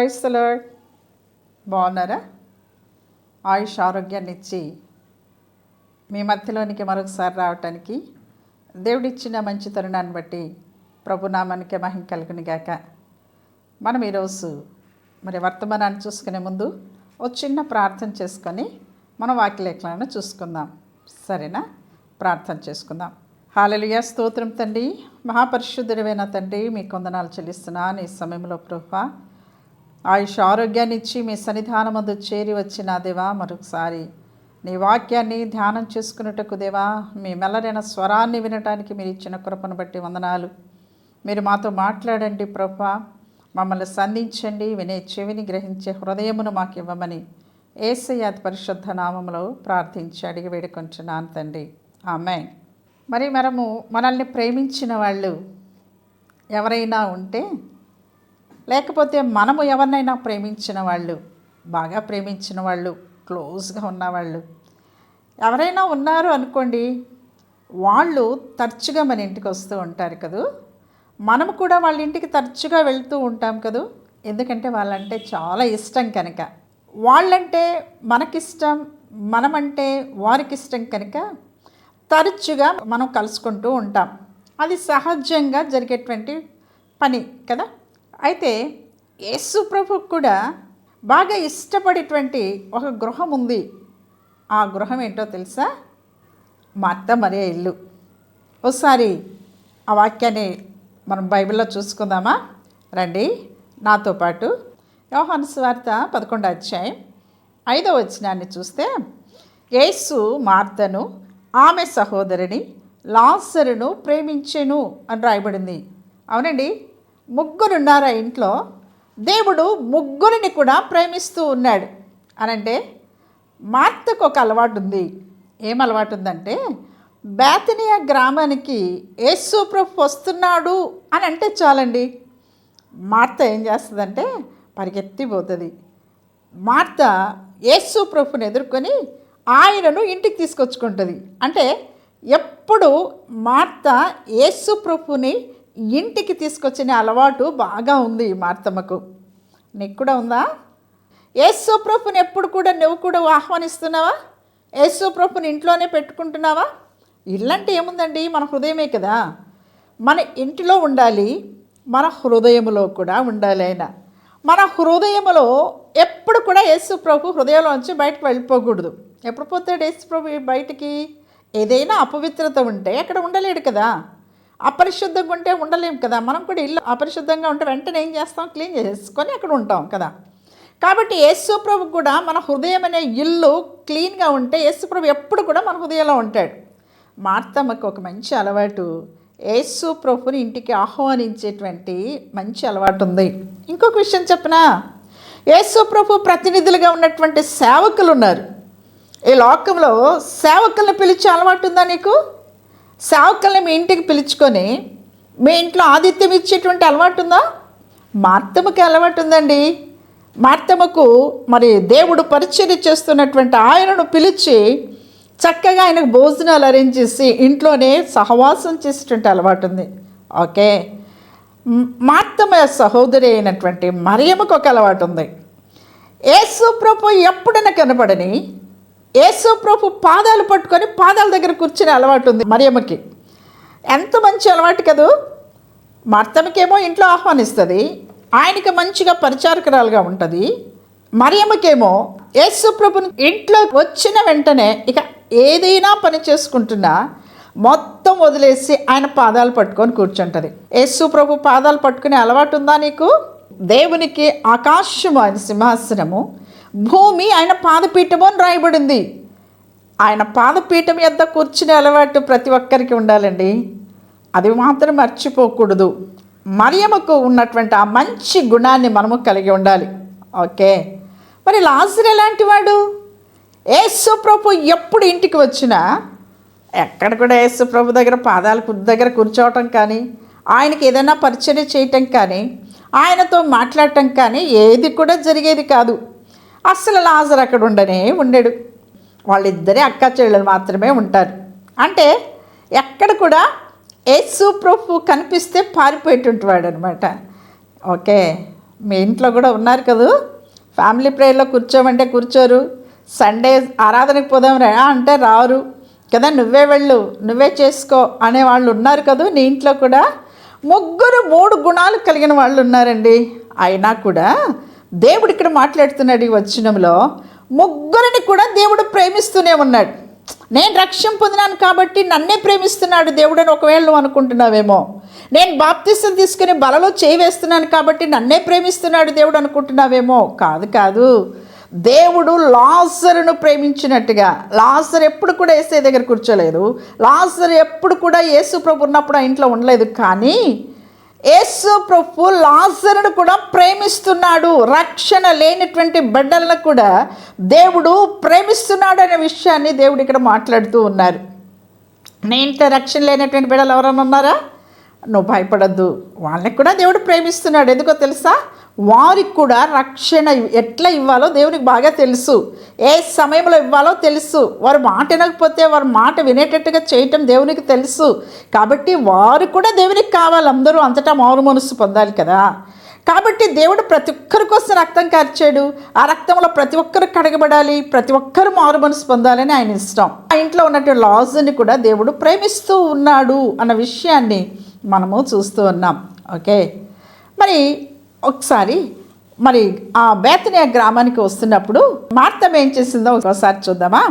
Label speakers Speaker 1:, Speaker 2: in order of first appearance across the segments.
Speaker 1: క్రైస్తలో బాగున్నారా? ఆయుష్ ఆరోగ్యాన్ని ఇచ్చి మీ మధ్యలోనికి మరొకసారి రావటానికి దేవుడిచ్చిన మంచి తరుణాన్ని బట్టి ప్రభునామానికి మహిం కలుగుని గాక. మనం ఈరోజు మరి వర్తమానాన్ని చూసుకునే ముందు ఒక చిన్న ప్రార్థన చేసుకొని మనం వాక్యలేఖలను చూసుకుందాం. సరేనా? ప్రార్థన చేసుకుందాం. హాలలుయ స్తోత్రం తండ్రి. మహాపరిశుద్ధుడివైన తండ్రి మీ కొందనాలు చెల్లిస్తున్నాను ఈ సమయంలో ప్రభా. ఆయుష్ ఆరోగ్యాన్ని ఇచ్చి మీ సన్నిధానమందు చేరి వచ్చిన దేవా మరొకసారి నీ వాక్యాన్ని ధ్యానం చేసుకున్నట్టుకు దేవా మీ మెల్లరైన స్వరాన్ని వినటానికి మీరు ఇచ్చిన కృపను బట్టి వందనాలు. మీరు మాతో మాట్లాడండి ప్రభా మమ్మల్ని సంధించండి వినే చెవిని గ్రహించే హృదయమును మాకు ఇవ్వమని ఏసయ్య పరిశుద్ధ నామములో ప్రార్థించి అడిగి వేడుకొంటున్నాను తండ్రి. ఆమె మరి మనము మనల్ని ప్రేమించిన వాళ్ళు ఎవరైనా ఉంటే లేకపోతే మనము ఎవరినైనా ప్రేమించిన వాళ్ళు బాగా ప్రేమించిన వాళ్ళు క్లోజ్గా ఉన్నవాళ్ళు ఎవరైనా ఉన్నారు అనుకోండి వాళ్ళు తరచుగా మన ఇంటికి వస్తూ ఉంటారు కదూ? మనము కూడా వాళ్ళ ఇంటికి తరచుగా వెళ్తూ ఉంటాం కదూ? ఎందుకంటే వాళ్ళంటే చాలా ఇష్టం కనుక. వాళ్ళంటే మనకిష్టం మనమంటే వారికి ఇష్టం కనుక తరచుగా మనం కలుసుకుంటూ ఉంటాం. అది సహజంగా జరిగేటువంటి పని కదా? అయితే యేసు ప్రభు కూడా బాగా ఇష్టపడేటువంటి ఒక గృహం ఉంది. ఆ గృహం ఏంటో తెలుసా? మా అత్త మరే ఇల్లు. ఒకసారి ఆ వాక్యాన్ని మనం బైబిల్లో చూసుకుందామా? రండి నాతో పాటు యోహాను స్వార్త పదకొండు అధ్యాయం ఐదో వచనాన్ని చూస్తే యేసు మార్తను ఆమె సహోదరిని లాసరును ప్రేమించెను అని రాయబడింది. అవునండి? ముగ్గురున్నారు ఆ ఇంట్లో? దేవుడు ముగ్గురిని కూడా ప్రేమిస్తూ ఉన్నాడు. అనంటే మార్తకు ఒక అలవాటు ఉంది ఏం అలవాటు ఉందంటే బేతనియా గ్రామానికి యేసు ప్రభు వస్తున్నాడు అని అంటే చాలండి. మార్త ఏం చేస్తుందంటే పరిగెత్తిపోతుంది. మార్త యేసు ప్రభుని ఎదుర్కొని ఆయనను ఇంటికి తీసుకొచ్చుకుంటుంది. అంటే ఎప్పుడు మార్త యేసు ప్రభుని ఇంటికి తీసుకొచ్చిన అలవాటు బాగా ఉంది ఈ మార్తమ్మకు. నీకు కూడా ఉందా? యేసు ప్రభుని ఎప్పుడు కూడా నువ్వు కూడా ఆహ్వానిస్తున్నావా? యేసు ప్రభుని ఇంట్లోనే పెట్టుకుంటున్నావా? ఇల్లంటే ఏముందండి? మన హృదయమే కదా. మన ఇంటిలో ఉండాలి మన హృదయములో కూడా ఉండాలి ఆయన. మన హృదయములో ఎప్పుడు కూడా యేసు ప్రభు హృదయంలోంచి బయటకు వెళ్ళిపోకూడదు. ఎప్పుడు పోతాడు యేసు ప్రభు బయటికి? ఏదైనా అపవిత్రత ఉంటే అక్కడ ఉండలేడు కదా. అపరిశుద్ధంగా ఉంటే ఉండలేం కదా. మనం కూడా ఇల్లు అపరిశుద్ధంగా ఉంటే వెంటనే ఏం చేస్తాం? క్లీన్ చేసుకొని అక్కడ ఉంటాం కదా. కాబట్టి యేసుప్రభు కూడా మన హృదయం అనే ఇల్లు క్లీన్గా ఉంటే యేసుప్రభు ఎప్పుడు కూడా మన హృదయంలో ఉంటాడు. మార్తమ్మకు ఒక మంచి అలవాటు. యేసు ప్రభుని ఇంటికి ఆహ్వానించేటువంటి మంచి అలవాటు ఉంది. ఇంకొక విషయం చెప్పనా? యేసు ప్రభు ప్రతినిధులుగా ఉన్నటువంటి సేవకులు ఉన్నారు ఈ లోకంలో సేవకుల్ని పిలిచే అలవాటు ఉందా నీకు? సేవకుల్ని మీ ఇంటికి పిలుచుకొని మీ ఇంట్లో ఆతిథ్యం ఇచ్చేటువంటి అలవాటు ఉందా మార్తమ్మకి అలవాటు ఉందండి మార్తమ్మకు మరి దేవుడు పరిచర్య చేస్తున్నటువంటి ఆయనను పిలిచి చక్కగా ఆయనకు భోజనాలు అరేంజ్ చేసి ఇంట్లోనే సహవాసం చేసేటువంటి అలవాటు ఉంది ఓకే. మ్, మార్తమ్మ సహోదరి అయినటువంటి మరియమ్మకు ఒక అలవాటు ఉంది యేసు ప్రభు ఎప్పుడైనా కనపడని యేసు పాదాలు పట్టుకొని పాదాల దగ్గర కూర్చునే అలవాటు ఉంది మరియమ్మకి. ఎంత మంచి అలవాటు కదూ? మర్తమ్మకేమో ఇంట్లో ఆహ్వానిస్తుంది ఆయనకి మంచిగా పరిచారకురాలుగా ఉంటుంది. మరియమ్మకేమో యేసుప్రభుని ఇంట్లో వచ్చిన వెంటనే ఇక ఏదైనా పని చేసుకుంటున్నా మొత్తం వదిలేసి ఆయన పాదాలు పట్టుకొని కూర్చుంటుంది. యేసుప్రభు పాదాలు పట్టుకునే అలవాటు ఉందా నీకు? దేవునికి ఆకాశము ఆయన సింహాసనము. భూమి ఆయన పాదపీఠము అని రాయబడింది. ఆయన పాదపీఠం యొద్ద కూర్చునే అలవాటు ప్రతి ఒక్కరికి ఉండాలండి. అది మాత్రం మర్చిపోకూడదు. మరియమ్మకు ఉన్నటువంటి ఆ మంచి గుణాన్ని మనము కలిగి ఉండాలి. ఓకే? మరి లాజర్ ఎలాంటి వాడు? యేసు ప్రభు ఎప్పుడు ఇంటికి వచ్చినా ఎక్కడ కూడా యేసు ప్రభు దగ్గర పాదాల దగ్గర కూర్చోవటం కానీ ఆయనకి ఏదైనా పరిచయం చేయటం కానీ ఆయనతో మాట్లాడటం కానీ ఏది కూడా జరిగేది కాదు. అసలు లాజర్ అక్కడ ఉండనే ఉండడు. వాళ్ళిద్దరే అక్క చెల్లెలు మాత్రమే ఉంటారు. అంటే ఎక్కడ కూడా యేసు ప్రభు కనిపిస్తే పారిపోయేటువంటివాడు అనమాట ఓకే మీ ఇంట్లో కూడా ఉన్నారు కదూ? ఫ్యామిలీ ప్రేయర్లో కూర్చోమంటే కూర్చోరు. సండే ఆరాధనకు పోదాం రా అంటే రారు. కదా నువ్వే వెళ్ళు నువ్వే చేసుకో అనే వాళ్ళు ఉన్నారు కదూ? నీ ఇంట్లో కూడా ముగ్గురు మూడు గుణాలు కలిగిన వాళ్ళు ఉన్నారండి. అయినా కూడా దేవుడు ఇక్కడ మాట్లాడుతున్నాడు ఈ వచనంలో. ముగ్గురిని కూడా దేవుడు ప్రేమిస్తూనే ఉన్నాడు. నేను రక్షణ పొందినాను కాబట్టి నన్నే ప్రేమిస్తున్నాడు దేవుడు అని ఒకవేళ నువ్వు అనుకుంటున్నావేమో. నేను బాప్తిస్తం తీసుకుని బలలో చేయి వేస్తున్నాను కాబట్టి నన్నే ప్రేమిస్తున్నాడు దేవుడు అనుకుంటున్నావేమో. కాదు కాదు. దేవుడు లాసరును ప్రేమించినట్టుగా లాసర్ ఎప్పుడు కూడా ఏసే దగ్గర కూర్చోలేదు. లాసర్ ఎప్పుడు కూడా యేసు ప్రభు ఉన్నప్పుడు ఆ ఇంట్లో ఉండలేదు. కానీ యేసు ప్రభు లాజరును కూడా ప్రేమిస్తున్నాడు. రక్షణ లేనటువంటి బిడ్డలను కూడా దేవుడు ప్రేమిస్తున్నాడు అనే విషయాన్ని దేవుడు ఇక్కడ మాట్లాడుతూ ఉన్నారు. నీ రక్షణ లేనటువంటి బిడ్డలు ఎవరైనా ఉన్నారా? నువ్వు భయపడద్దు. వాళ్ళని కూడా దేవుడు ప్రేమిస్తున్నాడు. ఎందుకో తెలుసా? వారికి కూడా రక్షణ ఎట్లా ఇవ్వాలో దేవునికి బాగా తెలుసు. ఏ సమయంలో ఇవ్వాలో తెలుసు. వారు మాట వినకపోతే వారి మాట వినేటట్టుగా చేయటం దేవునికి తెలుసు. కాబట్టి వారు కూడా దేవునికి కావాలి. అందరూ అంతటా మారు మనసు పొందాలి కదా. కాబట్టి దేవుడు ప్రతి ఒక్కరి కోసం రక్తం కార్చాడు. ఆ రక్తంలో ప్రతి ఒక్కరు కడగబడాలి. ప్రతి ఒక్కరు మారు మనసు పొందాలని ఆయన ఇష్టం. ఆ ఇంట్లో ఉన్నటువంటి లాజ్ని కూడా దేవుడు ప్రేమిస్తూ ఉన్నాడు అన్న విషయాన్ని మనము చూస్తూ ఉన్నాం. ఓకే? మరి ఒకసారి మరి ఆ బేతనియా గ్రామానికి వస్తున్నప్పుడు మార్తం ఏం చేసిందో ఒకసారి చూద్దామా?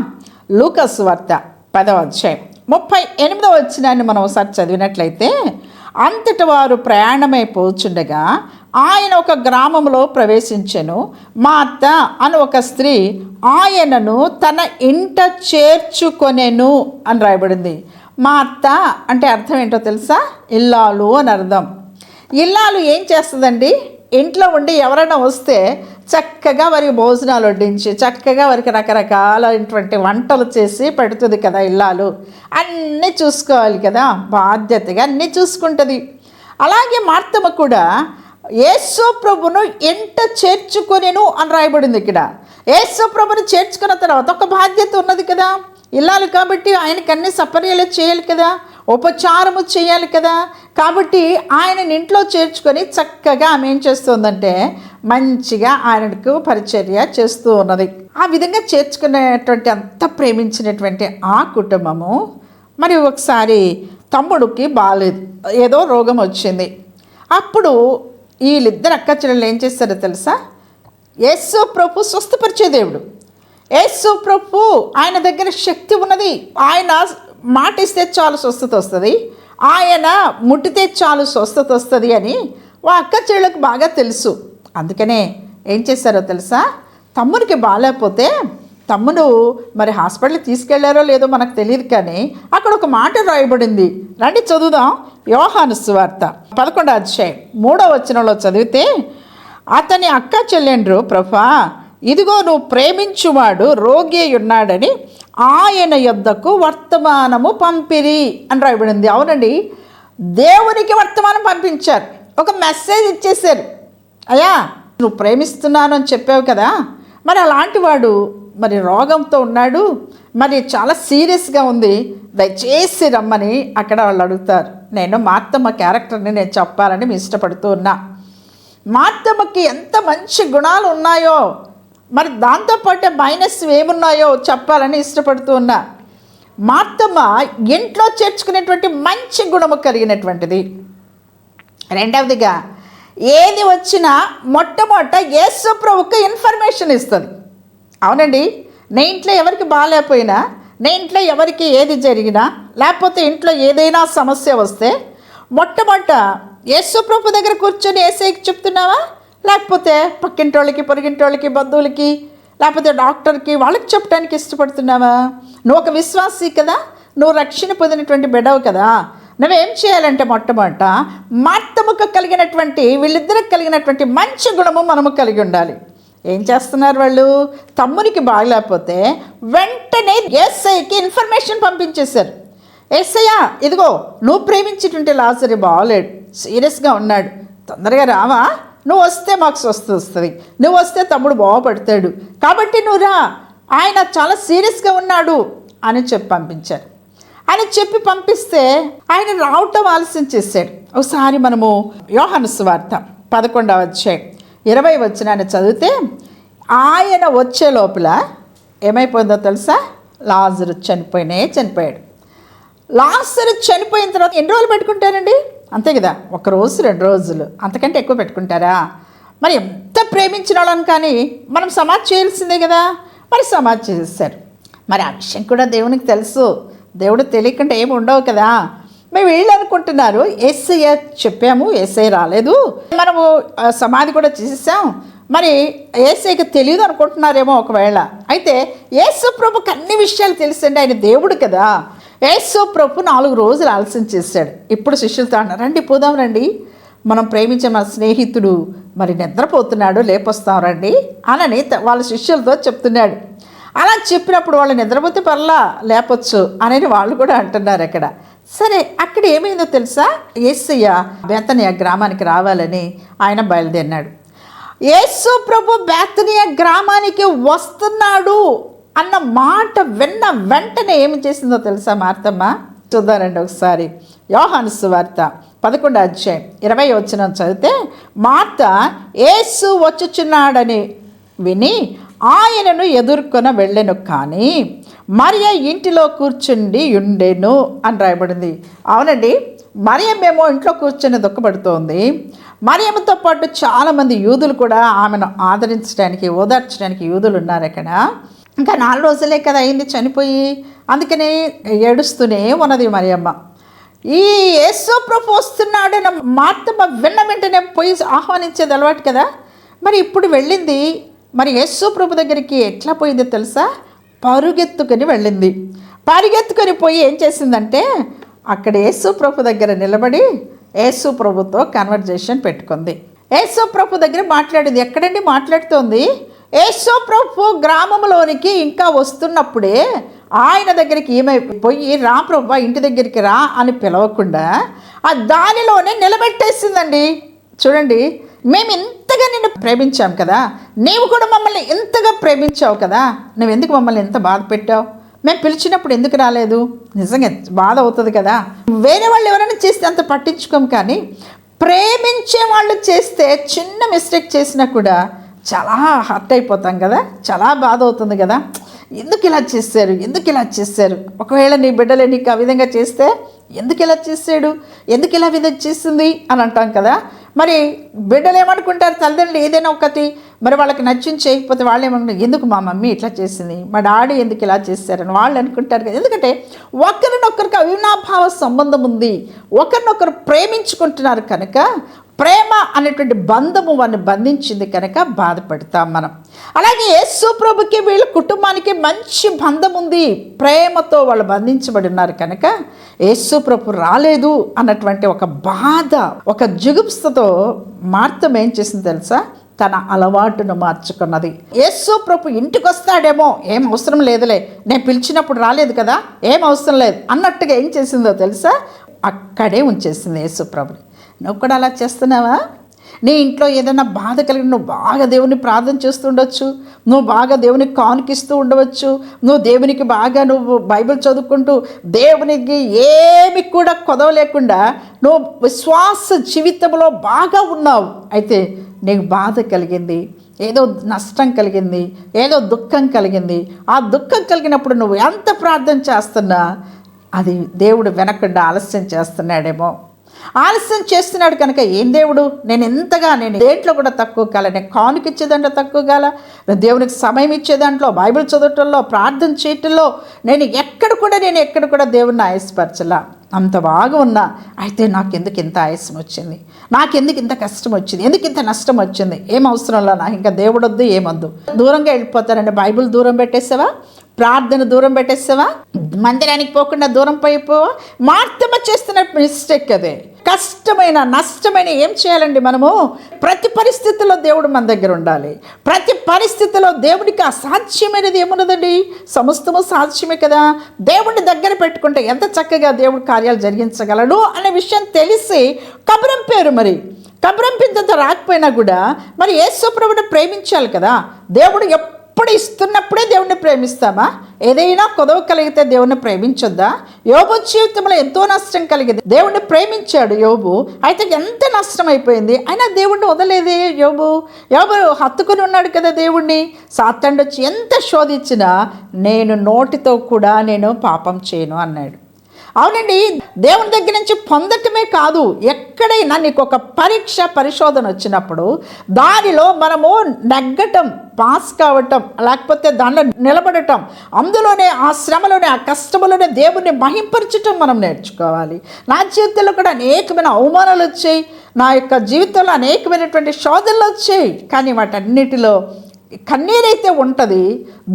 Speaker 1: లూకస్ వార్త పదవ అధ్యాయం. ముప్పై ఎనిమిదవ వచ్చినాన్ని మనం ఒకసారి చదివినట్లయితే అంతటి వారు ప్రయాణమై పోచుండగా ఆయన ఒక గ్రామంలో ప్రవేశించెను. మార్త అని ఒక స్త్రీ ఆయనను తన ఇంట చేర్చుకొనెను అని రాయబడింది. మార్త అంటే అర్థం ఏంటో తెలుసా? ఇల్లాలు అని అర్థం. ఇల్లాలు ఏం చేస్తుందండి? ఇంట్లో ఉండి ఎవరైనా వస్తే చక్కగా వారికి భోజనాలు వడ్డించి చక్కగా వారికి రకరకాలైనటువంటి వంటలు చేసి పెడుతుంది కదా ఇల్లాలు. అన్నీ చూసుకోవాలి కదా బాధ్యతగా అన్నీ చూసుకుంటుంది. అలాగే మార్తమ్మ కూడా యేసు ప్రభును ఎంట చేర్చుకొనేను అని రాయబడింది ఇక్కడ. యేసు ప్రభును చేర్చుకున్న తర్వాత ఒక బాధ్యత ఉన్నది కదా. ఇల్లాలు కాబట్టి ఆయనకి అన్ని సపర్యలు చేయాలి కదా. ఉపచారము చేయాలి కదా. కాబట్టి ఆయనని ఇంట్లో చేర్చుకొని చక్కగా ఆమె ఏం చేస్తుందంటే మంచిగా ఆయనకు పరిచర్య చేస్తూ ఉన్నది. ఆ విధంగా చేర్చుకునేటువంటి అంత ప్రేమించినటువంటి ఆ కుటుంబము మరి ఒకసారి తమ్ముడికి బాగాలేదు ఏదో రోగం వచ్చింది. అప్పుడు వీళ్ళిద్దరు అక్క చెల్లెలు ఏం చేస్తారో తెలుసా? యేసు ప్రభు స్వస్థపరిచే దేవుడు. యేసు ప్రభు ఆయన దగ్గర శక్తి ఉన్నది. ఆయన మాట ఇస్తే చాలు స్వస్థత వస్తుంది ఆయన ముట్టితే చాలు స్వస్థత వస్తుంది అని వా అక్క చెల్లెలకు బాగా తెలుసు. అందుకనే ఏం చేశారో తెలుసా? తమ్మునికి బాగాలేకపోతే తమ్ముడు మరి హాస్పిటల్కి తీసుకెళ్ళారో లేదో మనకు తెలియదు కానీ అక్కడ ఒక మాట రాయబడింది. రండి చదువుదాం యోహాను సువార్త పదకొండో అధ్యాయం మూడో వచనంలో చదివితే అతని అక్క చెల్లెండ్రు ప్రభా ఇదిగో నువ్వు ప్రేమించువాడు రోగి ఉన్నాడని ఆయన యొద్దకు వర్తమానము పంపిరి అని రాయబడింది అవునండి. దేవునికి వర్తమానం పంపించారు. ఒక మెసేజ్ ఇచ్చేసారు అయ్యా నువ్వు ప్రేమిస్తున్నాను అని చెప్పావు కదా. మరి అలాంటి వాడు మరి రోగంతో ఉన్నాడు. మరి చాలా సీరియస్గా ఉంది. దయచేసి రమ్మని అక్కడ వాళ్ళు అడుగుతారు. నేను మార్తమ్మ క్యారెక్టర్ని నేను చెప్పాలని ఇష్టపడుతూ ఉన్నా. మార్తమ్మకి ఎంత మంచి గుణాలు ఉన్నాయో మరి దాంతోపాటు మైనస్ ఏమున్నాయో చెప్పాలని ఇష్టపడుతూ ఉన్నా. మార్తమ్మ ఇంట్లో చేర్చుకునేటువంటి మంచి గుణము కలిగినటువంటిది. రెండవదిగా ఏది వచ్చినా మొట్టమొదట యేసు ప్రభుకు ఇన్ఫర్మేషన్ ఇస్తుంది. అవునండి నీ ఇంట్లో ఎవరికి బాగాలేకపోయినా నీ ఇంట్లో ఎవరికి ఏది జరిగినా లేకపోతే ఇంట్లో ఏదైనా సమస్య వస్తే మొట్టమొదట యేసు ప్రభు దగ్గర కూర్చొని ఏసైకి చెప్తున్నావా? లేకపోతే పక్కింటోళ్ళకి పొరిగింటోళ్ళకి బంధువులకి లేకపోతే డాక్టర్కి వాళ్ళకి చెప్పడానికి ఇష్టపడుతున్నావా? నువ్వు ఒక విశ్వాసి కదా నువ్వు రక్షణ పొందినటువంటి బిడవు కదా. నువ్వేం చేయాలంటే మొట్టమొదట మార్తముకు కలిగినటువంటి వీళ్ళిద్దరికి కలిగినటువంటి మంచి గుణము మనము కలిగి ఉండాలి. ఏం చేస్తున్నారు వాళ్ళు? తమ్మునికి బాగలేకపోతే వెంటనే ఎస్ఐకి ఇన్ఫర్మేషన్ పంపించేశారు. ఎస్ఐయా ఇదిగో నువ్వు ప్రేమించేటువంటి లాజరి బాగలేడు సీరియస్గా ఉన్నాడు. తొందరగా రావా? నువ్వు వస్తే మాకు స్వస్థత వస్తుంది. నువ్వు వస్తే తమ్ముడు బాగుపడతాడు. కాబట్టి నువ్వు రా. ఆయన చాలా సీరియస్గా ఉన్నాడు అని చెప్పి పంపించారు. అని చెప్పి పంపిస్తే ఆయన రావటం ఆలస్యం చేశాడు. ఒకసారి మనము యోహను సువార్త పదకొండవ అధ్యాయం ఇరవై వచ్చినాన్ని చదివితే ఆయన వచ్చే లోపల ఏమైపోయిందో తెలుసా? లాజరు చనిపోయినే చనిపోయాడు. లాస్ట్ చనిపోయిన తర్వాత ఎన్ని రోజులు పెట్టుకుంటారండి? అంతే కదా ఒక రోజు రెండు రోజులు. అంతకంటే ఎక్కువ పెట్టుకుంటారా? మరి ఎంత ప్రేమించిన వాళ్ళని కానీ మనం సమాధి చేయాల్సిందే కదా. మరి సమాధి చేసేస్తారు. మరి ఆ విషయం కూడా దేవునికి తెలుసు. దేవుడు తెలియకుండా ఏమి ఉండవు కదా. మేము వీళ్ళు అనుకుంటున్నారు ఏసయ్య చెప్పాము ఏసఐ రాలేదు. మనము సమాధి కూడా చేసేసాం. మరి ఏసైకి తెలియదు అనుకుంటున్నారేమో ఒకవేళ. అయితే ఏసు ప్రభుకి అన్ని విషయాలు తెలుసండి. ఆయన దేవుడు కదా. యేసు ప్రభు నాలుగు రోజులు ఆలస్యం చేశాడు. ఇప్పుడు శిష్యులతో అన్నారు రండి పోదాం రండి. మనం ప్రేమించే మన స్నేహితుడు మరి నిద్రపోతున్నాడు లేపొస్తాం రండి అనని వాళ్ళ శిష్యులతో చెప్తున్నాడు. అలా చెప్పినప్పుడు వాళ్ళు నిద్రపోతే పర్లా లేపొచ్చు అనేది వాళ్ళు కూడా అంటున్నారు అక్కడ. సరే అక్కడ ఏమైందో తెలుసా? ఏసయ్య బేతనియా గ్రామానికి రావాలని ఆయన బయలుదేరినాడు. యేసు ప్రభు బేతనియా గ్రామానికి వస్తున్నాడు. అన్న మాట విన్న వెంటనే ఏమి చేసిందో తెలుసా మార్తమ్మ? చూద్దానండి ఒకసారి. యోహాను సువార్త పదకొండు అధ్యాయం ఇరవై వచ్చిన చదివితే మార్త ఏసు వచ్చుచున్నాడని విని ఆయనను ఎదుర్కొన వెళ్ళెను కానీ మరియ ఇంటిలో కూర్చుండి ఉండెను అని రాయబడింది. అవునండి మరియమేమో ఇంట్లో కూర్చొని దుఃఖపడుతోంది. మరియమ్మతో పాటు చాలామంది యూదులు కూడా ఆమెను ఆదరించడానికి ఓదార్చడానికి యూదులు ఉన్నారు అక్కడ ఇంకా నాలుగు రోజులే కదా అయింది చనిపోయి. అందుకనే ఏడుస్తూనే ఉన్నది మరియమ్మ. ఈ యేసు ప్రభు వస్తున్నాడన్న మాతమ్మ విన్న వెంటనే పోయి ఆహ్వానించేది అలవాటు కదా. మరి ఇప్పుడు వెళ్ళింది మరి యేసు ప్రభు దగ్గరికి ఎట్లా పోయిందో తెలుసా? పరుగెత్తుకొని వెళ్ళింది. పరిగెత్తుకొని పోయి ఏం చేసిందంటే అక్కడ యేసు ప్రభు దగ్గర నిలబడి యేసు ప్రభుతో కన్వర్జేషన్ పెట్టుకుంది. యేసు ప్రభు దగ్గర మాట్లాడింది. ఎక్కడండి మాట్లాడుతోంది? యేసు ప్రభు గ్రామంలోనికి ఇంకా వస్తున్నప్పుడే ఆయన దగ్గరికి ఏమైపోయి రా ప్రభు ఇంటి దగ్గరికి రా అని పిలవకుండా ఆ దానిలోనే నిలబెట్టేసిందండి. చూడండి మేము ఇంతగా నిన్ను ప్రేమించాం కదా. నీవు కూడా మమ్మల్ని ఇంతగా ప్రేమించావు కదా. నువ్వు ఎందుకు మమ్మల్ని ఎంత బాధ పెట్టావు? మేము పిలిచినప్పుడు ఎందుకు రాలేదు? నిజంగా బాధ అవుతుంది కదా. వేరే వాళ్ళు ఎవరైనా చేస్తే అంత పట్టించుకోం కానీ ప్రేమించే వాళ్ళు చేస్తే చిన్న మిస్టేక్ చేసినా కూడా చాలా హర్ట్ అయిపోతాం కదా. చాలా బాధ అవుతుంది కదా. ఎందుకు ఇలా చేశారు? ఎందుకు ఇలా చేశారు? ఒకవేళ నీ బిడ్డలే నీకు ఆ విధంగా చేస్తే ఎందుకు ఇలా చేశాడు? ఎందుకు ఇలా విధంగా చేసింది? అని అంటాం కదా. మరి బిడ్డలు ఏమనుకుంటారు? తల్లిదండ్రులు ఏదైనా ఒకటి మరి వాళ్ళకి నచ్చింది చేయకపోతే వాళ్ళు ఏమనుకుంటారు? ఎందుకు మా మమ్మీ ఇట్లా చేసింది? మా డాడీ ఎందుకు ఇలా చేశారని వాళ్ళు అనుకుంటారు కదా. ఎందుకంటే ఒకరినొకరికి అవినాభావ సంబంధం ఉంది. ఒకరినొకరు ప్రేమించుకుంటున్నారు కనుక ప్రేమ అనేటువంటి బంధము వారిని బంధించింది కనుక బాధపడతాం మనం. అలాగే యేసు ప్రభుకి వీళ్ళ కుటుంబానికి మంచి బంధం ఉంది. ప్రేమతో వాళ్ళు బంధించబడి ఉన్నారు కనుక యేసు ప్రభు రాలేదు అన్నటువంటి ఒక బాధ ఒక జుగుప్సతో మార్తం ఏం చేసింది తెలుసా? తన అలవాటును మార్చుకున్నది. యేసు ప్రభు ఇంటికి వస్తాడేమో ఏం అవసరం లేదులే నేను పిలిచినప్పుడు రాలేదు కదా ఏం అవసరం లేదు అన్నట్టుగా ఏం చేసిందో తెలుసా? అక్కడే ఉంచేసింది యేసు ప్రభుని. నువ్వు కూడా అలా చేస్తున్నావా? నీ ఇంట్లో ఏదైనా బాధ కలిగి నువ్వు బాగా దేవుని ప్రార్థన చేస్తుండొచ్చు నువ్వు బాగా దేవునికి కానుకిస్తూ ఉండవచ్చు. నువ్వు దేవునికి బాగా నువ్వు బైబిల్ చదువుకుంటూ దేవునికి ఏమి కూడా కొదవ లేకుండా నువ్వు విశ్వాస జీవితంలో బాగా ఉన్నావు. అయితే నీకు బాధ కలిగింది ఏదో నష్టం కలిగింది ఏదో దుఃఖం కలిగింది. ఆ దుఃఖం కలిగినప్పుడు నువ్వు ఎంత ప్రార్థన చేస్తున్నా అది దేవుడు వెనకుండా ఆలస్యం చేస్తున్నాడేమో. ఆలస్యం చేస్తున్నాడు కనుక ఏం దేవుడు? నేను ఎంతగా నేను దేంట్లో కూడా తక్కువ కాల నేను కానుక ఇచ్చే దాంట్లో తక్కువ కాల నేను దేవునికి సమయం ఇచ్చే దాంట్లో బైబిల్ చదవటంలో ప్రార్థన చేయటంలో నేను ఎక్కడ కూడా నేను ఎక్కడ కూడా దేవుణ్ణి ఆయాసపరచలా. అంత బాగా ఉన్నా అయితే నాకు ఎందుకు ఇంత ఆయాసం వచ్చింది? నాకెందుకు ఇంత కష్టం వచ్చింది? ఎందుకు ఇంత నష్టం వచ్చింది? ఏం అవసరంలో నాకు ఇంకా దేవుడొద్దు ఏమొద్దు? దూరంగా వెళ్ళిపోతారండి బైబిల్ దూరం పెట్టేసావా? ప్రార్థన దూరం పెట్టేస్తావా? మందిరానికి పోకుండా దూరం పోయిపోవా మార్తమ చేస్తున్న మిస్టేక్ అదే. కష్టమైన నష్టమైన ఏం చేయాలండి మనము? ప్రతి పరిస్థితిలో దేవుడు మన దగ్గర ఉండాలి. ప్రతి పరిస్థితిలో దేవుడికి అసాధ్యమైనది ఏమున్నదండి? సమస్తము సాధ్యమే కదా. దేవుడిని దగ్గర పెట్టుకుంటే ఎంత చక్కగా దేవుడు కార్యాలు జరిగించగలడు అనే విషయం తెలిసి కబరం పేరు మరి. కబరం రాకపోయినా కూడా మరి యేసు ప్రభుని ప్రేమించాలి కదా. దేవుడు ఎప్పుడు ఇప్పుడు ఇస్తున్నప్పుడే దేవుణ్ణి ప్రేమిస్తామా? ఏదైనా కొదవ కలిగితే దేవుణ్ణి ప్రేమించొద్దా? యోబు జీవితంలో ఎంతో నష్టం కలిగింది. దేవుణ్ణి ప్రేమించాడు యోబు. అయితే ఎంత నష్టం అయిపోయింది? అయినా దేవుణ్ణి వదలేదే యోబు? యోబు హత్తుకుని ఉన్నాడు కదా దేవుణ్ణి. సాత్తండు వచ్చి ఎంత శోధించినా నేను నోటితో కూడా నేను పాపం చేయను అన్నాడు. అవునండి దేవుని దగ్గర నుంచి పొందటమే కాదు ఎక్కడైనా నీకు ఒక పరీక్ష పరిశోధన వచ్చినప్పుడు దానిలో మనము నెగ్గటం పాస్ కావటం లేకపోతే దానిలో నిలబడటం అందులోనే ఆ శ్రమలోనే ఆ కష్టములోనే దేవుణ్ణి మహింపరచటం మనం నేర్చుకోవాలి. నా జీవితంలో కూడా అనేకమైన అవమానాలు వచ్చాయి. నా యొక్క జీవితంలో అనేకమైనటువంటి శోధనలు వచ్చాయి. కానీ వాటన్నిటిలో కన్నీరైతే ఉంటుంది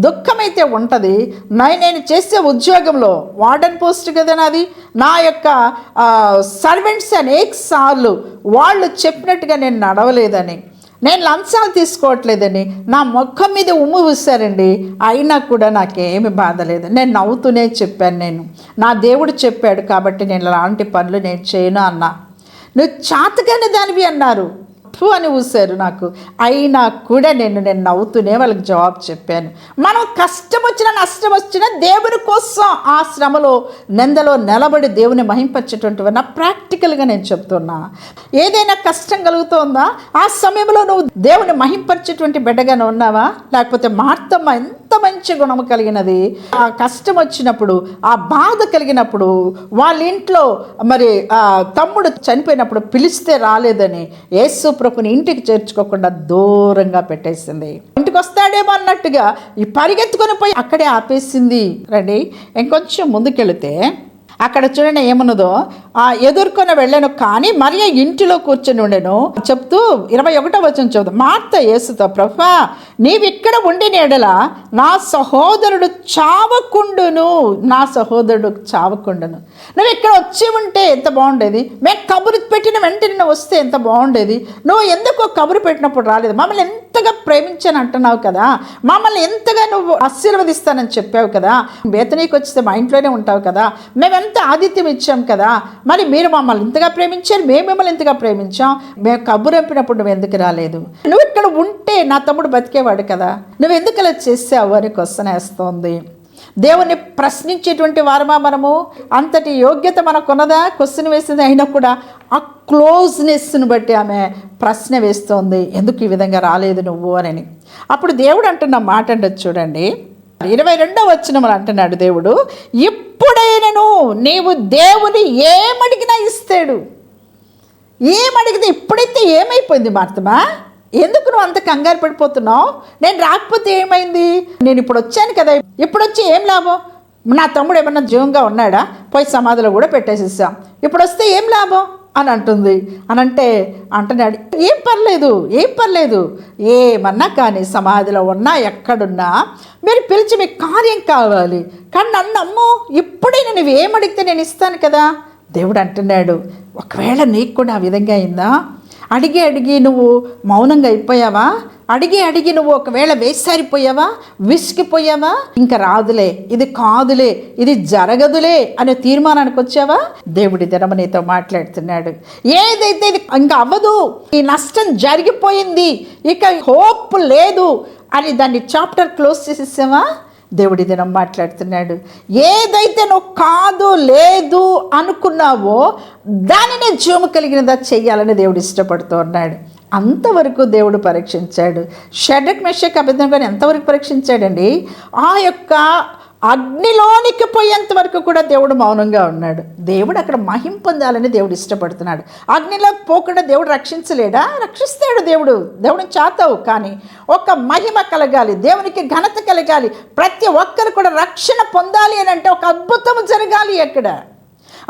Speaker 1: దుఃఖమైతే ఉంటుంది నా నేను చేసే ఉద్యోగంలో వార్డెన్ పోస్ట్ కదా నాది. నా యొక్క సర్వెంట్స్ అనేక సార్లు వాళ్ళు చెప్పినట్టుగా నేను నడవలేదని. నేను లంచాలు తీసుకోవట్లేదని. నా ముఖం మీద ఉమ్ము పూసారండి అయినా కూడా నాకేమి బాధ లేదు. నేను నవ్వుతూనే చెప్పాను నేను. నా దేవుడు చెప్పాడు కాబట్టి నేను అలాంటి పనులు నేను చేయను అన్నా. నువ్వు చాతగానే దానివి అన్నారు. ఫు అని ఊశారు నాకు. అయినా కూడా నేను నేను నవ్వుతూనే వాళ్ళకి జవాబు చెప్పాను. మనం కష్టం వచ్చినా నష్టం వచ్చినా దేవుని కోసం ఆ శ్రమలో నిందలో నిలబడి దేవుని మహింపచ్చేటువంటి నా ప్రాక్టికల్గా నేను చెప్తున్నా. ఏదైనా కష్టం కలుగుతోందా? ఆ సమయంలో నువ్వు దేవుని మహింపరిచేటువంటి బిడ్డగానే ఉన్నావా? లేకపోతే మార్తమ్మ ఎంత మంచి గుణము కలిగినది? ఆ కష్టం వచ్చినప్పుడు ఆ బాధ కలిగినప్పుడు వాళ్ళ ఇంట్లో మరి ఆ తమ్ముడు చనిపోయినప్పుడు పిలిస్తే రాలేదని యేసు ప్రభుని ఇంటికి చేర్చుకోకుండా దూరంగా పెట్టేసింది. ఇంటికి వస్తాడేమో అన్నట్టుగా ఈ పరిగెత్తుకొని పోయి అక్కడే ఆపేసింది. రండి ఇంకొంచెం ముందుకెళితే అక్కడ చూడండి ఏమన్నదో? ఆ ఎదుర్కొని వెళ్ళాను కానీ మరియ ఇంటిలో కూర్చొని ఉండెను. చెప్తూ ఇరవై ఒకటో వచ్చిన చూద్దాం మార్త యేసుతో ప్రభా నీవిక్కడ ఉండిన ఎడల నా సహోదరుడు చావకుండును నా సహోదరుడు చావకుండును. నువ్వు ఇక్కడ వచ్చి ఉంటే ఎంత బాగుండేది? మేము కబురు పెట్టిన వెంటనే నువ్వు వస్తే ఎంత బాగుండేది? నువ్వు ఎందుకో కబురు పెట్టినప్పుడు రాలేదు? మమ్మల్ని ఎంతగా ప్రేమించాను అంటున్నావు కదా? మమ్మల్ని ఎంతగా నువ్వు ఆశీర్వదిస్తానని చెప్పావు కదా? బేతనీకి వచ్చితే మా ఇంట్లోనే ఉంటావు కదా? మేము మేమెంత ఆతిథ్యం ఇచ్చాం కదా మరి మీరు మమ్మల్ని ఇంతగా ప్రేమించారు మేము మిమ్మల్ని ఇంతగా ప్రేమించాం మేము కబురెంపినప్పుడు నువ్వు ఎందుకు రాలేదు? నువ్వు ఇక్కడ ఉంటే నా తమ్ముడు బతికేవాడు కదా నువ్వు ఎందుకు అలా చేసావు అని క్వశ్చన్ వేస్తోంది. దేవుణ్ణి ప్రశ్నించేటువంటి వారమా మనము? అంతటి యోగ్యత మనకున్నదా? క్వశ్చన్ వేసింది అయినా కూడా ఆ క్లోజ్నెస్ని బట్టి ఆమె ప్రశ్న వేస్తోంది ఎందుకు ఈ విధంగా రాలేదు నువ్వు అని. అప్పుడు దేవుడు అంటున్న మాట అండదు చూడండి. ఇరవై రెండో వచ్చిన అంటున్నాడు దేవుడు ఇప్పుడైనను నీవు దేవుని ఏమడిగినా ఇస్తాడు. ఏమడిగితే ఇప్పుడైతే ఏమైపోయింది మార్తమా ఎందుకు నువ్వు అంత కంగారు పడిపోతున్నావు? నేను రాకపోతే ఏమైంది? నేను ఇప్పుడు వచ్చాను కదా ఇప్పుడు వచ్చి ఏం లాభం? నా తమ్ముడు ఏమన్నా జీవంగా ఉన్నాడా? పోయి సమాధిలో కూడా పెట్టేసేసాం. ఇప్పుడు వస్తే ఏం లాభం? అని అంటుంది. అని అంటే అంటున్నాడు ఏం పర్లేదు ఏం పర్లేదు. ఏమన్నా కానీ సమాధిలో ఉన్నా ఎక్కడున్నా మీరు పిలిచి మీకు కార్యం కావాలి. కానీ నన్ను అమ్ము ఇప్పుడే నేను ఏమడిగితే నేను ఇస్తాను కదా? దేవుడు అంటున్నాడు ఒకవేళ నీకు కూడా ఆ విధంగా అయిందా? అడిగి అడిగి నువ్వు మౌనంగా అయిపోయావా? అడిగి అడిగి నువ్వు ఒకవేళ వేసారిపోయావా విసిగిపోయావా ఇంకా రాదులే ఇది కాదులే ఇది జరగదులే అనే తీర్మానానికి వచ్చావా? దేవుడి దినమ నీతో మాట్లాడుతున్నాడు. ఏదైతే ఇది ఇంకా అవ్వదు ఈ నష్టం జరిగిపోయింది ఇక హోప్ లేదు అని దాన్ని చాప్టర్ క్లోజ్ చేసేసావా? దేవుడి దినం మాట్లాడుతున్నాడు. ఏదైతే నువ్వు కాదు లేదు అనుకున్నావో దానిని జీవము కలిగినదా చెయ్యాలని దేవుడు ఇష్టపడుతూ ఉన్నాడు. అంతవరకు దేవుడు పరీక్షించాడు. షడక్ మెషక్ అబద్ధం ఎంతవరకు పరీక్షించాడండి? ఆ యొక్క అగ్నిలోనికి పోయేంత వరకు కూడా దేవుడు మౌనంగా ఉన్నాడు. దేవుడు అక్కడ మహిం పొందాలని దేవుడు ఇష్టపడుతున్నాడు. అగ్నిలోకి పోకుండా దేవుడు రక్షించలేడా? రక్షిస్తాడు దేవుడు. దేవుడిని చాతావు. కానీ ఒక మహిమ కలగాలి. దేవునికి ఘనత కలగాలి. ప్రతి ఒక్కరు కూడా రక్షణ పొందాలి అని అంటే ఒక అద్భుతం జరగాలి అక్కడ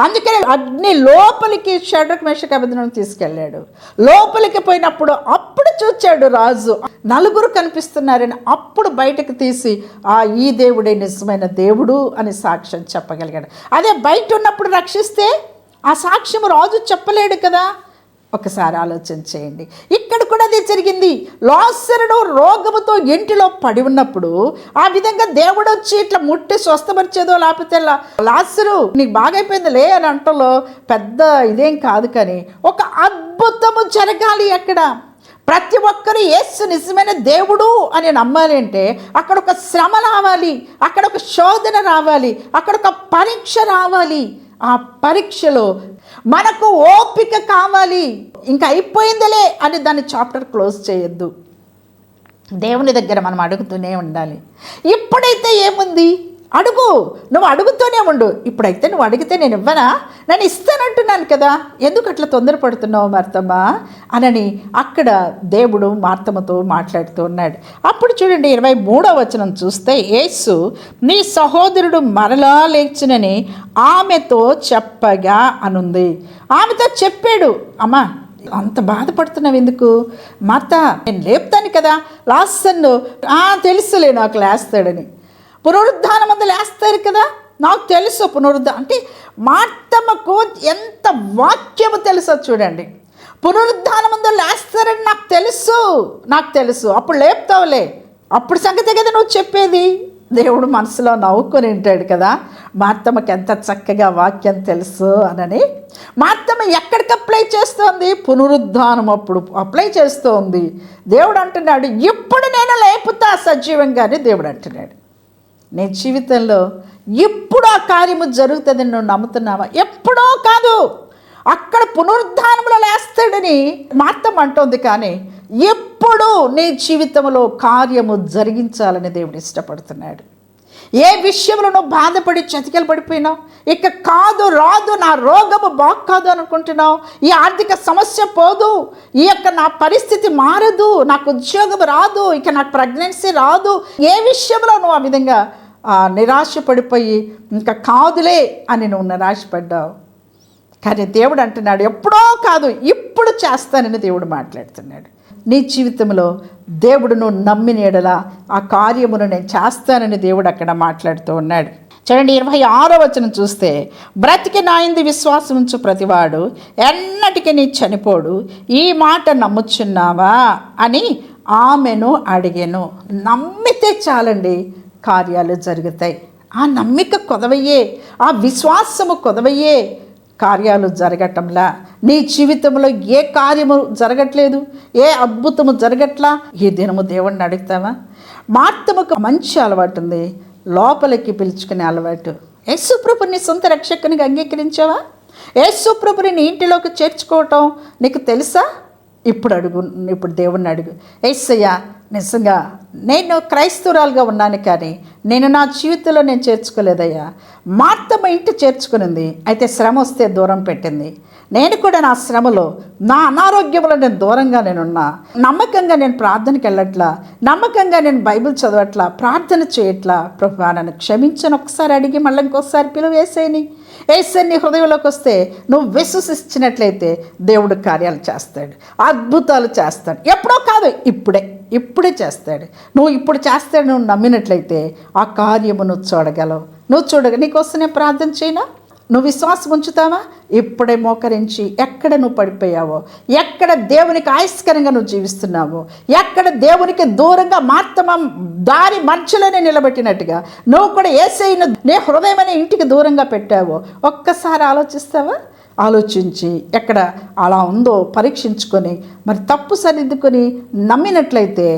Speaker 1: అందుకని అగ్ని లోపలికి షడ్రక్ మేషక్ అభిధనం తీసుకెళ్ళాడు. లోపలికి పోయినప్పుడు అప్పుడు చూచాడు రాజు. నలుగురు కనిపిస్తున్నారని అప్పుడు బయటకు తీసి ఆ ఈ దేవుడే నిజమైన దేవుడు అని సాక్ష్యం చెప్పగలిగాడు. అదే బయట ఉన్నప్పుడు రక్షిస్తే ఆ సాక్ష్యం రాజు చెప్పలేడు కదా. ఒకసారి ఆలోచన చేయండి. ఇక్కడ కూడా అదే జరిగింది. లాసరుడు రోగముతో ఇంటిలో పడి ఉన్నప్పుడు ఆ విధంగా దేవుడు వచ్చి ఇట్లా ముట్టి స్వస్థపరిచేదో లేకపోతే లాసరు నీకు బాగైపోయిందిలే అని అంటలో పెద్ద ఇదేం కాదు కానీ ఒక అద్భుతము జరగాలి అక్కడ. ప్రతి ఒక్కరు యేసు నిజమైన దేవుడు అని నమ్మాలి అంటే అక్కడ ఒక శ్రమ రావాలి అక్కడ ఒక శోధన రావాలి అక్కడ ఒక పరీక్ష రావాలి. ఆ పరీక్షలో మనకు ఓపిక కావాలి ఇంకా అయిపోయిందిలే అని దాన్ని చాప్టర్ క్లోజ్ చేయొద్దు. దేవుని దగ్గర మనం అడుగుతూనే ఉండాలి. ఇప్పుడైతే ఏముంది? అడుగు. నువ్వు అడుగుతూనే ఉండు. ఇప్పుడైతే నువ్వు అడిగితే నేను ఇవ్వనా? నేను ఇస్తానంటున్నాను కదా. ఎందుకు అట్లా తొందరపడుతున్నావు మార్తమ్మ? అనని అక్కడ దేవుడు మార్తమ్మతో మాట్లాడుతూ ఉన్నాడు. అప్పుడు చూడండి ఇరవై మూడో వచనం చూస్తే యేసు నీ సహోదరుడు మరలా లేచునని ఆమెతో చెప్పగా అనుంది. ఆమెతో చెప్పాడు అమ్మా అంత బాధపడుతున్నావు ఎందుకు? మాత నేను లేపుతాను కదా. లాస్ట్ తెలుసులే నాకు లేస్తాడని. పునరుద్ధానం అంతా లేస్తారు కదా? నాకు తెలుసు పునరుద్ధానం అంటే మార్తమ్మకు ఎంత వాక్యము తెలుసో చూడండి. పునరుద్ధానం అంతా లేస్తారని నాకు తెలుసు నాకు తెలుసు. అప్పుడు లేపుతావులే. అప్పుడు సంగతి కదా నువ్వు చెప్పేది. దేవుడు మనసులో నవ్వుకొని ఉంటాడు కదా. మార్తమ్మకి ఎంత చక్కగా వాక్యం తెలుసు అనని. మార్తమ్మ ఎక్కడికి అప్లై చేస్తోంది? పునరుద్ధానం అప్పుడు అప్లై చేస్తోంది. దేవుడు అంటున్నాడు ఇప్పుడు నేను లేపుతా సజీవంగానే దేవుడు అంటున్నాడు. నీ జీవితంలో ఎప్పుడు ఆ కార్యము జరుగుతుందని నువ్వు నమ్ముతున్నావా? ఎప్పుడో కాదు. అక్కడ పునరుద్ధానంలో లేస్తాడని మార్తం అంటోంది కానీ ఎప్పుడు నీ జీవితంలో కార్యము జరిగించాలని దేవుడు ఇష్టపడుతున్నాడు. ఏ విషయంలో నువ్వు బాధపడి చతికలు పడిపోయినావు? ఇక కాదు రాదు నా రోగము బాగు కాదు అనుకుంటున్నావు? ఈ ఆర్థిక సమస్య పోదు. ఈ యొక్క నా పరిస్థితి మారదు. నాకు ఉద్యోగం రాదు. ఇక నాకు ప్రెగ్నెన్సీ రాదు. ఏ విషయంలో నువ్వు ఆ విధంగా నిరాశపడిపోయి నిరాశ పడిపోయి ఇంకా కాదులే అని నువ్వు నిరాశపడ్డావు. కానీ దేవుడు అంటున్నాడు ఎప్పుడో కాదు ఇప్పుడు చేస్తానని దేవుడు మాట్లాడుతున్నాడు. నీ జీవితంలో దేవుడును నువ్వు నమ్మిన ఆ కార్యమును నేను చేస్తానని దేవుడు అక్కడ మాట్లాడుతూ ఉన్నాడు. చూడండి ఇరవై ఆరో వచనం చూస్తే బ్రతికి నాయింది విశ్వాసం ఉంచు ప్రతివాడు ఎన్నటికి నీ చనిపోడు ఈ మాట నమ్ముచున్నావా? అని ఆమెను అడిగాను. నమ్మితే చాలండి కార్యాలు జరుగుతాయి. ఆ నమ్మిక కొదవయ్యే ఆ విశ్వాసము కొదవయ్యే కార్యాలు జరగటంలా నీ జీవితంలో ఏ కార్యము జరగట్లేదు ఏ అద్భుతము జరగట్లా ఈ దినము దేవుణ్ణి అడుగుతావా? మార్తముకు మంచి అలవాటు ఉంది లోపలికి పిలుచుకునే అలవాటు. యేసుప్రభు నీ సొంత రక్షకునిగా అంగీకరించావా? యేసుప్రభుని నీ ఇంటిలోకి చేర్చుకోవటం నీకు తెలుసా? ఇప్పుడు అడుగు ఇప్పుడు దేవుణ్ణి అడుగు. ఏసయ్యా నిజంగా నేను క్రైస్తవురాలుగా ఉన్నాను కానీ నేను నా జీవితంలో నేను చేర్చుకోలేదయ్యా. మార్తమ్మ ఇంటి చేర్చుకునింది అయితే శ్రమ వస్తే దూరం పెట్టింది. నేను కూడా నా శ్రమలో నా అనారోగ్యంలో నేను దూరంగా నేనున్నా. నమ్మకంగా నేను ప్రార్థనకి వెళ్ళట్లా నమ్మకంగా నేను బైబిల్ చదవట్లా ప్రార్థన చేయట్లా. ప్రభు నన్ను క్షమించను. ఒకసారి అడిగి మళ్ళీ ఇంకోసారి పిలువ వేసేయని ఏసన్ నీ హృదయంలోకి వస్తే నువ్వు విశ్వసించినట్లయితే దేవుడు కార్యాలు చేస్తాడు అద్భుతాలు చేస్తాడు. ఎప్పుడో కాదు ఇప్పుడే ఇప్పుడే చేస్తాడు. నువ్వు ఇప్పుడు చేస్తాడు నువ్వు నమ్మినట్లయితే ఆ కార్యము నువ్వు చూడగలవు. నువ్వు చూడగ నీకోసం నేను ప్రార్థన చేయనా? నువ్వు విశ్వాసం ఉంచుతావా? ఇప్పుడే మోకరించి ఎక్కడ నువ్వు పడిపోయావో? ఎక్కడ దేవునికి ఆయస్కరంగా నువ్వు జీవిస్తున్నావో? ఎక్కడ దేవునికి దూరంగా మాత్రం దారి మధ్యలోనే నిలబెట్టినట్టుగా? నువ్వు కూడా ఏసైన నే హృదయమనే ఇంటికి దూరంగా పెట్టావో? ఒక్కసారి ఆలోచిస్తావా? ఆలోచించి ఎక్కడ అలా ఉందో పరీక్షించుకొని మరి తప్పు సరిదిద్దుకొని నమ్మినట్లయితే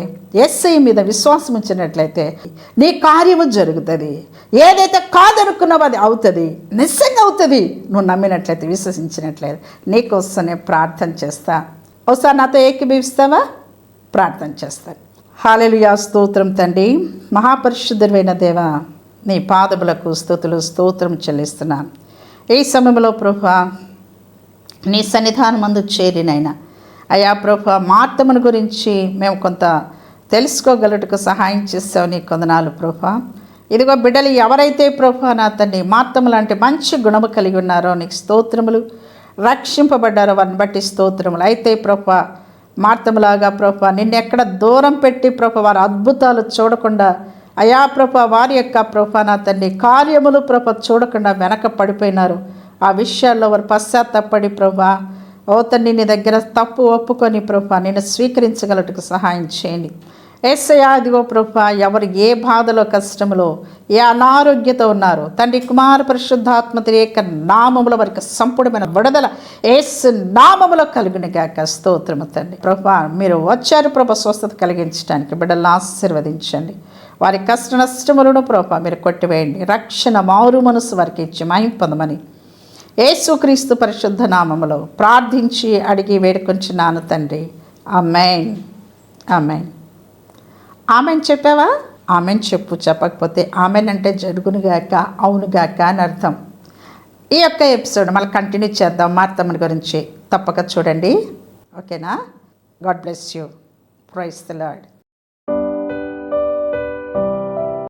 Speaker 1: ఎస్ఐ మీద విశ్వాసం ఉంచినట్లయితే నీ కార్యము జరుగుతుంది. ఏదైతే కాదనుకున్నావో అది అవుతుంది. నిజంగా అవుతుంది. నువ్వు నమ్మినట్లయితే విశ్వసించినట్లయితే నీకోసం నేను ప్రార్థన చేస్తా. ఒకసారి నాతో ఏకీభవిస్తావా? ప్రార్థన చేస్తాను హాలెలుయా స్తోత్రం తండ్రి. మహాపరిశుద్ధుడైన దేవ నీ పాదములకు స్థుతులు స్తోత్రం చెల్లిస్తున్నాను. ఈ సమయంలో ప్రభు నీ సన్నిధానం మందు చేరినైనా. అయా ప్రభు మార్తమును గురించి మేము కొంత తెలుసుకోగలటకు సహాయం చేస్తావు నీ కొందనాలు ప్రభా. ఇదిగో బిడ్డలు ఎవరైతే ప్రభా నా తండ్రి మార్తము లాంటి మంచి గుణము కలిగి ఉన్నారో నీకు స్తోత్రములు. రక్షింపబడ్డారో వారిని బట్టి స్తోత్రములు. అయితే ప్రభా మార్తములాగా ప్రభా నిన్నెక్కడ దూరం పెట్టి ప్రభా వారి అద్భుతాలు చూడకుండా అయా ప్రభ వారి యొక్క ప్రభ నా తండ్రి కార్యములు ప్రభ చూడకుండా వెనక పడిపోయినారు. ఆ విషయాల్లో వారు పశ్చాత్తపడి ప్రభా ఓ తండ్రి నీ దగ్గర తప్పు ఒప్పుకొని ప్రభా నేను స్వీకరించగలటకు సహాయం చేయండి. ఏసయ్యా అదిగో ప్రభా ఎవరు ఏ బాధలో కష్టంలో ఏ అనారోగ్యత ఉన్నారో తండ్రి కుమార పరిశుద్ధాత్మ యొక్క నామముల వరకు సంపూర్ణమైన విడుదల ఏసు నామములో కలిగిన గాక. స్తోత్రము తండ్రి. ప్రభా మీరు వచ్చారు ప్రభా స్వస్థత కలిగించడానికి బిడ్డలను ఆశీర్వదించండి. వారి కష్ట నష్టములను ప్రభా మీరు కొట్టివేయండి. రక్షణ మారు మనసు వారికి ఇచ్చి మహిం పొందమని యేసుక్రీస్తు పరిశుద్ధ నామములో ప్రార్థించి అడిగి వేడుకొంచున్నాను తండ్రి. అమ్మాయిన్ అమ్మాయిన్ ఆమెన్ చెప్పావా? ఆమెన్ చెప్పు చెప్పకపోతే ఆమెన్ అంటే జరుగునుగాక అవునుగాక అని అర్థం. ఈ యొక్క ఎపిసోడ్ మళ్ళీ కంటిన్యూ చేద్దాం మార్తమ్మని గురించి. తప్పక చూడండి. ఓకేనా? God bless you. Praise the lord